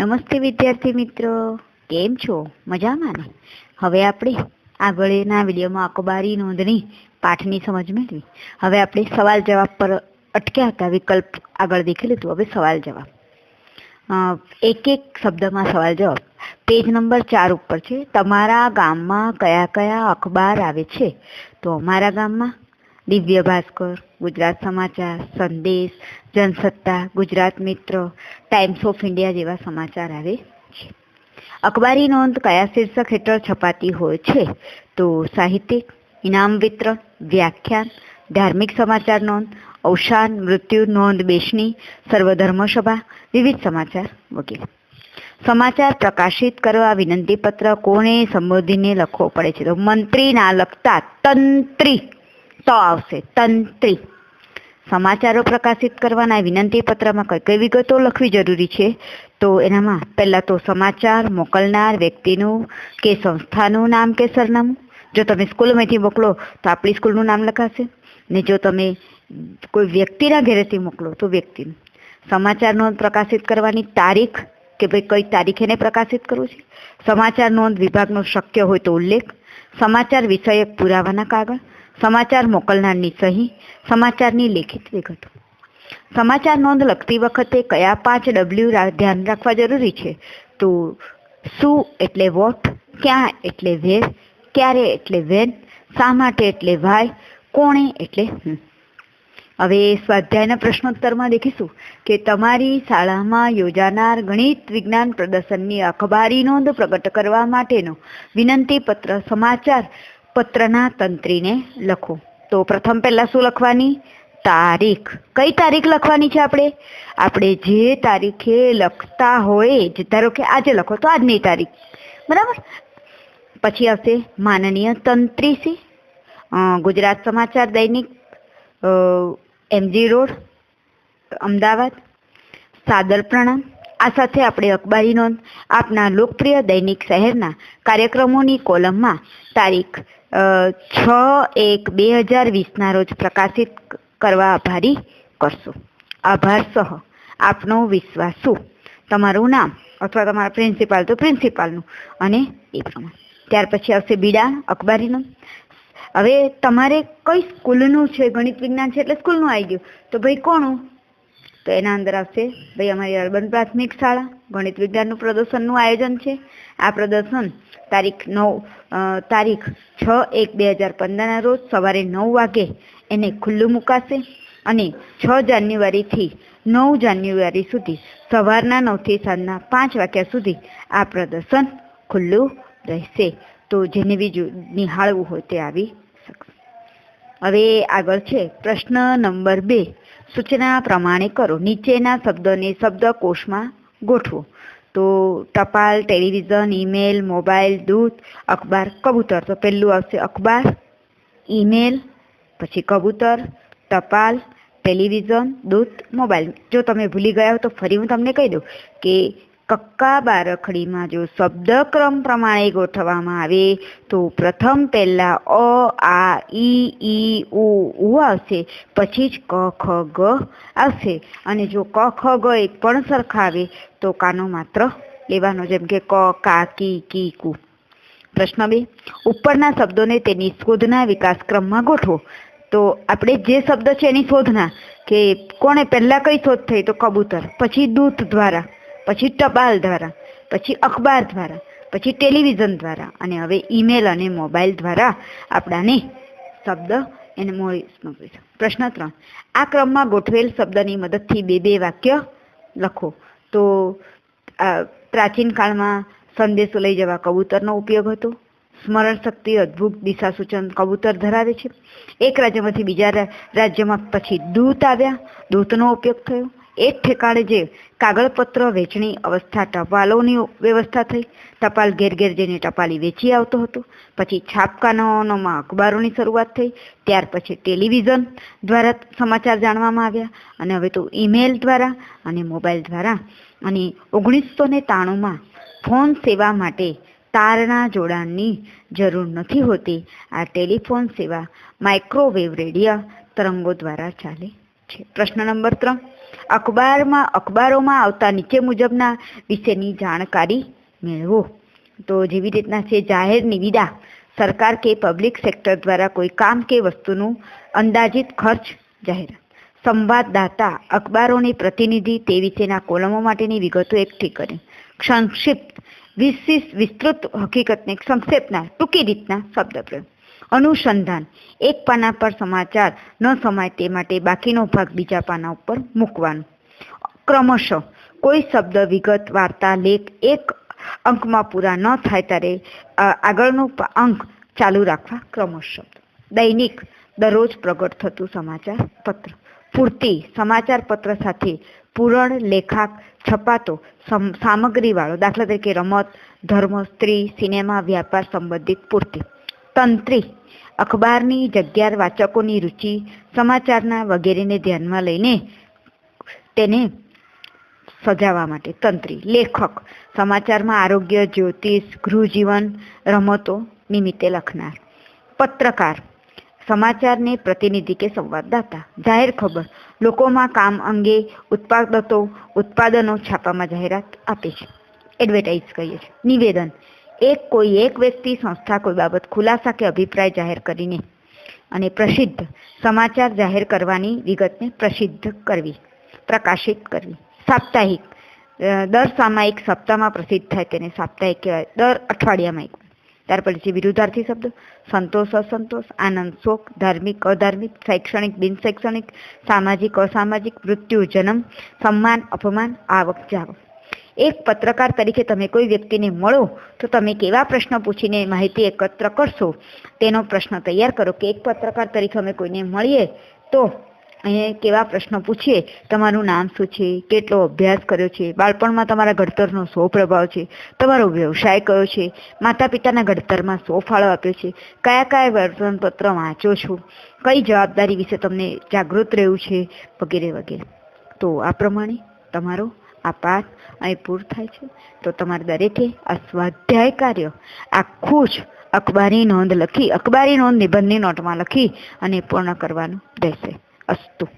નમસ્તે વિદ્યાર્થી મિત્રો. કેમ છો? મજામાં ને? હવે આપણે આગળના વિડીયોમાં અખબારી નોંધણી પાઠની સમજ મેળવી. હવે આપણે સવાલ જવાબ પર અટક્યા હતા, વિકલ્પ આગળ દેખી લીધું. હવે સવાલ જવાબ. એક એક શબ્દમાં સવાલ જવાબ. પેજ નંબર ચાર ઉપર છે, તમારા ગામમાં કયા કયા અખબાર આવે છે? તો અમારા ગામમાં દિવ્ય ભાસ્કર, ગુજરાત સમાચાર, સંદેશ, જનસત્તા, ગુજરાત મિત્ર ટાઈમ્સ ઓફ ઇન્ડિયા જેવા સમાચાર આવે છે. અખબારી નોંધ કયા શીર્ષક હેઠળ છપાતી હોય છે? તો સાહિત્યિક, ઇનામ વિતરણ, વ્યાખ્યાન, ધાર્મિક સમાચાર નોંધ, અવસાન, મૃત્યુ નોંધ બેસણી, સર્વધર્મ સભા, વિવિધ સમાચાર વગેરે. સમાચાર પ્રકાશિત કરવા વિનંતી પત્ર કોને સંબોધીને લખવો પડે છે? તો મંત્રીના લખતા તંત્રી તો આવશે. તંત્રી. સમાચારો પ્રકાશિત કરવાના વિનંતી પત્રમાં કઈ કઈ વિગતો લખવી જરૂરી છે? તો એનામાં પહેલાં તો સમાચાર મોકલનાર વ્યક્તિનું કે સંસ્થાનું નામ કે સરનામું? જો તમે સ્કૂલમાંથી મોકલો તો આપણી સ્કૂલનું નામ લખાશે. ને જો તમે કોઈ વ્યક્તિના ઘરેથી મોકલો તો વ્યક્તિનું. સમાચાર નોંધ પ્રકાશિત કરવાની તારીખ કે ભાઈ કઈ તારીખે એને પ્રકાશિત કરવું છે? સમાચાર નોંધ વિભાગનો શક્ય હોય તો ઉલ્લેખ. સમાચાર વિષયક પુરાવાના કાગળ. સમાચાર મોકલનારની સહી, સમાચારની લેખિત વિગતો. સમાચાર નોંધ લખતી વખતે કયા પાંચ ડબલ્યુ ધ્યાન રાખવા જરૂરી છે? તો શું એટલે વોટ, ક્યાં એટલે વેર, ક્યારે એટલે વેન, શા માટે એટલે વાય, કોણે એટલે હું? હવે સ્વાધ્યાયના પ્રશ્નોત્તરમાં દેખીશું કે તમારી શાળામાં યોજાનાર ગણિત વિજ્ઞાન પ્રદર્શનની અખબારી નોંધ પ્રગટ કરવા માટેનો વિનંતી પત્ર સમાચાર પત્રના તંત્રીને લખો. તો પ્રથમ પહેલા શું લખવાની? તારીખ. કઈ તારીખ લખવાની છે આપણે? આપણે જે તારીખે લખતા હોય, જે ધારો કે આજે લખો, તો આજની તારીખ. બરાબર? પછી આવશે માનનીય તંત્રીસી ગુજરાત સમાચાર દૈનિક એમજી રોડ, અમદાવાદ, સાદર પ્રણામ. આ સાથે આપણે અખબારી નોંધ. આપના લોકપ્રિય દૈનિક શહેરના કાર્યક્રમોની કોલમમાં તારીખ છ એક બે હજાર વીસના રોજ પ્રકાશિત કરવા આભારી કરશો. આભાર સહ. આપનો વિશ્વાસ શું? તમારું નામ? અથવા તમારા પ્રિન્સિપાલ? તો પ્રિન્સિપાલનું. અને એ પ્રમાણે. ત્યાર પછી આવશે બીડા અખબારીનું. હવે તમારે કઈ સ્કૂલનું છે? ગણિત વિજ્ઞાન છે એટલે સ્કૂલનું આવી ગયું. તો ભાઈ કોનું? તો એના અંદર આવશે ભાઈ અમારી અર્બન પ્રાથમિક શાળા, ગણિત વિજ્ઞાનનું પ્રદર્શનનું આયોજન છે. આ પ્રદર્શન તારીખ નવ તારીખ છ એક બે હજાર પંદરના રોજ સવારે નવ વાગે એને ખુલ્લું મુકાશે અને છ જાન્યુઆરીથી નવ જાન્યુઆરી સુધી સવારના નવથી સાંજના પાંચ વાગ્યા સુધી આ પ્રદર્શન ખુલ્લું રહેશે. તો જેને બીજું નિહાળવું હોય તે આવી શકશે હવે આગળ છે પ્રશ્ન નંબર બે. સૂચના પ્રમાણે કરો. નીચેના શબ્દને શબ્દકોશમાં ગોઠવો. તો ટપાલ, ટેલિવિઝન, ઈમેલ, મોબાઈલ, દૂત, અખબાર, કબૂતર. તો પહેલું આવશે અખબાર, ઈમેલ, પછી કબૂતર, ટપાલ, ટેલિવિઝન, દૂત, મોબાઈલ. જો તમે ભૂલી ગયા હો તો ફરી હું તમને કહી દઉં કે કક્કા બારખડીમાં જો શબ્દક્રમ પ્રમાણે ગોઠવવામાં આવે, તો પ્રથમ પહેલાં અ, આ, ઈ ઈ, ઉ ઉ આવશે. પછી જ ક, ખ, ગ આવશે. અને જો ક, ખ, ગ એક પણ સરખા આવે, તો કાનો માત્ર લેવાનો, જેમ કે ક, કા, કી કી, કુ. પ્રશ્ન બે. ઉપરના શબ્દોને તેની શોધના વિકાસક્રમમાં ગોઠવો. તો આપણે જે શબ્દ છે એની શોધના, કે કોણે પહેલાં કઈ શોધ થઈ તો કબૂતર, પછી દૂત દ્વારા. પછી ટપાલ દ્વારા, પછી અખબાર દ્વારા, પછી ટેલિવિઝન દ્વારા અને હવે ઈમેલ અને મોબાઈલ દ્વારા આપણાને શબ્દ એને મળી પ્રશ્ન ત્રણ, આ ક્રમમાં ગોઠવેલ શબ્દની મદદથી બે બે વાક્ય લખો. તો પ્રાચીન કાળમાં સંદેશો લઈ જવા કબૂતરનો ઉપયોગ હતો. સ્મરણ શક્તિ, અદ્ભુત દિશા સૂચન કબૂતર ધરાવે છે. એક રાજ્યમાંથી બીજા રાજ્યમાં પછી દૂત આવ્યા. દૂતનો ઉપયોગ થયો. એક ઠેકાણે જે કાગળપત્ર વેચણી અવસ્થા ટપાલોની વ્યવસ્થા થઈ. ટપાલ ઘેર ઘેર જઈને ટપાલી વેચી આવતો હતો. પછી છાપખાનાઓમાં અખબારોની શરૂઆત થઈ. ત્યાર પછી ટેલિવિઝન દ્વારા સમાચાર જાણવામાં આવ્યા. અને હવે તો ઈમેલ દ્વારા અને મોબાઈલ દ્વારા. અને ઓગણીસો ને ત્રાણુંમાં ફોન સેવા માટે તારના જોડાણની જરૂર નથી હોતી. આ ટેલિફોન સેવા માઇક્રોવેવ રેડિયા તરંગો દ્વારા ચાલે છે. પ્રશ્ન નંબર ત્રણ. અખબારમાં, અખબારોમાં આવતા નીચે મુજબના વિશેની જાણકારી મેળવો. તો જેવી રીતના છે, જાહેર નિવિદા, સરકાર કે પબ્લિક સેક્ટર દ્વારા કોઈ કામ કે વસ્તુનું અંદાજિત ખર્ચ જાહેરાત. સંવાદદાતા, અખબારોની પ્રતિનિધિ તે વિશેના કોલમો માટેની વિગતો એકઠી કરી. સંક્ષિપ્ત, વિશિષ્ટ, વિસ્તૃત, હકીકતને સંક્ષેપના ટૂંકી રીતના શબ્દ પ્રયોગ અનુસંધાન. એક પાના પર સમાચાર, ન સમાય તે માટે બાકીનો ભાગ બીજા પાના ઉપર મૂકવાનો. ક્રમશઃ, કોઈ શબ્દ, વિગત, વાર્તા, લેખ, એક અંકમાં પૂરા ન થાય ત્યારે આગળનો અંક ચાલુ રાખવા ક્રમશઃ. દૈનિક, દરરોજ પ્રગટ થતું સમાચાર પત્ર. પૂર્તિ સમાચાર પત્ર સાથે પૂરણ, લેખાક, છપાતો, સમ- સામગ્રીવાળો, દાખલા તરીકે રમત, ધર્મ, સ્ત્રી, સિનેમા, વ્યાપાર સંબંધિત પૂર્તિ. તંત્રી અખબારની જગ્યા વાચકોની રુચિ, સમાચારના વગેરેને ધ્યાનમાં લઈને તેને સજાવવા માટે તંત્રી, લેખક, સમાચારમાં આરોગ્ય, જ્યોતિષ, ગૃહજીવન, રમતો નિમિત્તે લખનાર, પત્રકાર, સમાચારને પ્રતિનિધિ કે સંવાદદાતા, જાહેર ખબર, લોકોમાં કામ અંગે ઉત્પાદતો, ઉત્પાદનો છાપામાં જાહેરાત આપે છે. એડવર્ટાઇઝ કહીએ છીએ. નિવેદન એક કોઈ એક વ્યક્તિ સંસ્થા કોઈ બાબત ખુલાસા કે અભિપ્રાય જાહેર કરીને અને પ્રસિદ્ધ સમાચાર જાહેર કરવાની વિગતને પ્રસિદ્ધ કરવી, પ્રકાશિત કરવી. સાપ્તાહિક દર સામાયિક સપ્તાહમાં પ્રસિદ્ધ થાય તેને સાપ્તાહિક કહેવાય. દર અઠવાડિયામાં એક ત્યાર પછી વિરુદ્ધાર્થી શબ્દ, સંતોષ, અસંતોષ, આનંદ, શોક, ધાર્મિક, અધાર્મિક, શૈક્ષણિક, બિનશૈક્ષણિક, સામાજિક, અસામાજિક, મૃત્યુ, જન્મ, સન્માન, અપમાન, આવક, જાવક. એક પત્રકાર તરીકે તમે કોઈ વ્યક્તિને મળો, તો તમે કેવા પ્રશ્ન પૂછીને માહિતી એકત્ર કરશો? તેનો પ્રશ્ન તૈયાર કરો કે એક પત્રકાર તરીકે અમે કોઈને મળીએ, તો અહીંયા કેવા પ્રશ્નો પૂછીએ? તમારું નામ શું છે? કેટલો અભ્યાસ કર્યો છે? બાળપણમાં તમારા ઘડતરનો શો પ્રભાવ છે? તમારો વ્યવસાય કયો છે? માતા પિતાના ઘડતરમાં શો ફાળો આપ્યો છે? કયા કયા વર્તનપત્ર વાંચો છો? કઈ જવાબદારી વિશે તમને જાગૃત રહેવું છે? વગેરે વગેરે. તો આ પ્રમાણે તમારો આ પાઠ અહીં પૂર થાય છે. તો તમારે દરેકે આ સ્વાધ્યાય કાર્ય આખું જ અખબારી નોંધ લખી, અખબારી નોંધ નિબંધની નોટમાં લખી અને પૂર્ણ કરવાનું રહેશે. અસ્તુ.